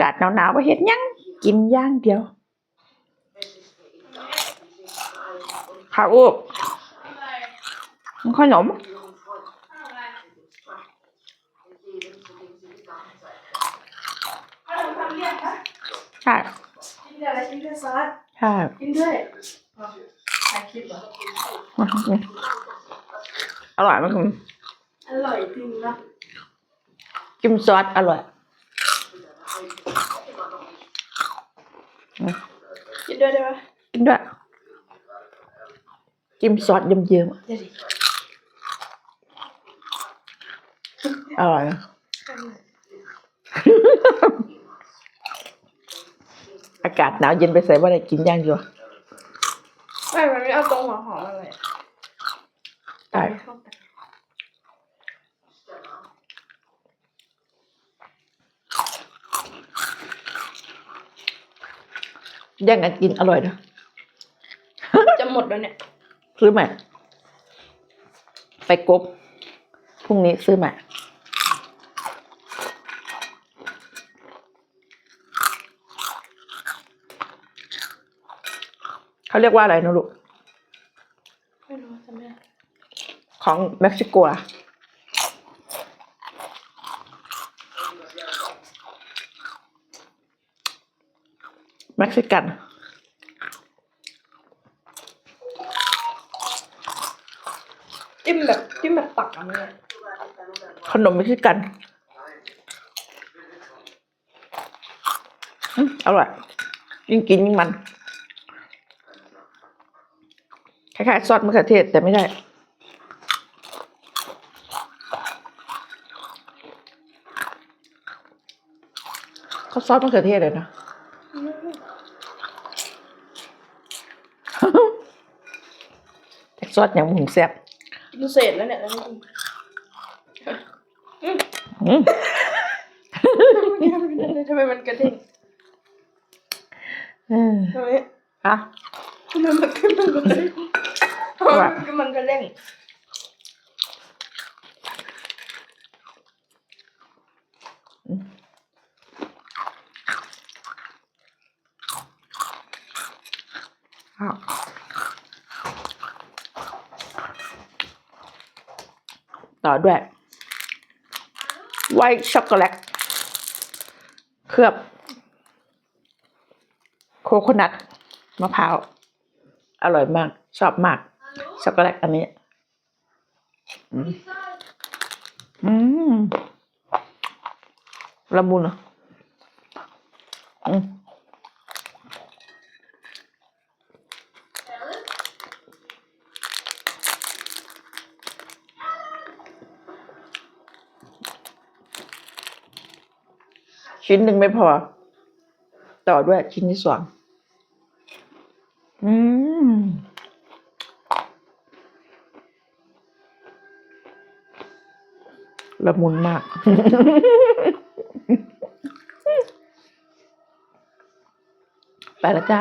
ากาศหนาวๆก็เฮ็ดยังกินย่างเดียวข้าวอุบขนมใช่กินอะไรกินด้วยซอสใช่กินด้วยอ๋อถ่ายคลิปเหรออร่อยมากคุณอร่อยจริงนะจิ้มซอสอร่อย กินด้วยได้ไหมกินด้วยจิ้มซอสเยิ้มเดี๋ยวดิๆอร่อยนะ อากาศหนาวเย็นไปใส่ว่าอะไรกินย่างเดียวไม่มันไม่เอาตรงหัวหอมอะไรใช่เข้ากัน แย่งกันกินอร่อยนะจะหมดแล้วเนี่ย ซื้อใหม่ ไปกบพรุ่งนี้ซื้อใหม่เขาเรียกว่าอะไรนะลูก ไม่รู้จำไม่ได้ของเม็กซิโกอะ เม็กซิกัน จิ้มแบบจิ้มแบบตักอันนี้ขนมเม็กซิกันอืมอร่อยยิ่งกินยิ่งมันคล้ายๆซอสมะเขือเทศแต่ไม่ได้เขาซอสมะเขือเทศเลยนะ แต่ซอสอย่างหมูแซ่บกินเศษแล้วเนี่ยแล้วไม่กินอืมทำไมมันกระเด้งเออทำไมอะทำไมมันขึ้นมันกระเด้งทำไมมันขึ้นมันกระเด้งอ้า ต่อด้วยไวท์ช็อกโกแลตเคลือบ โคโคนัทมะพร้าว อร่อยมาก ชอบมาก ช็อกโกแลตอันนี้ อืมอืมละมุนเหรออืม ชิ้นหนึ่งไม่พอ ต่อด้วยชิ้นที่สองอืมละมุนมาก ไปแล้วจ้า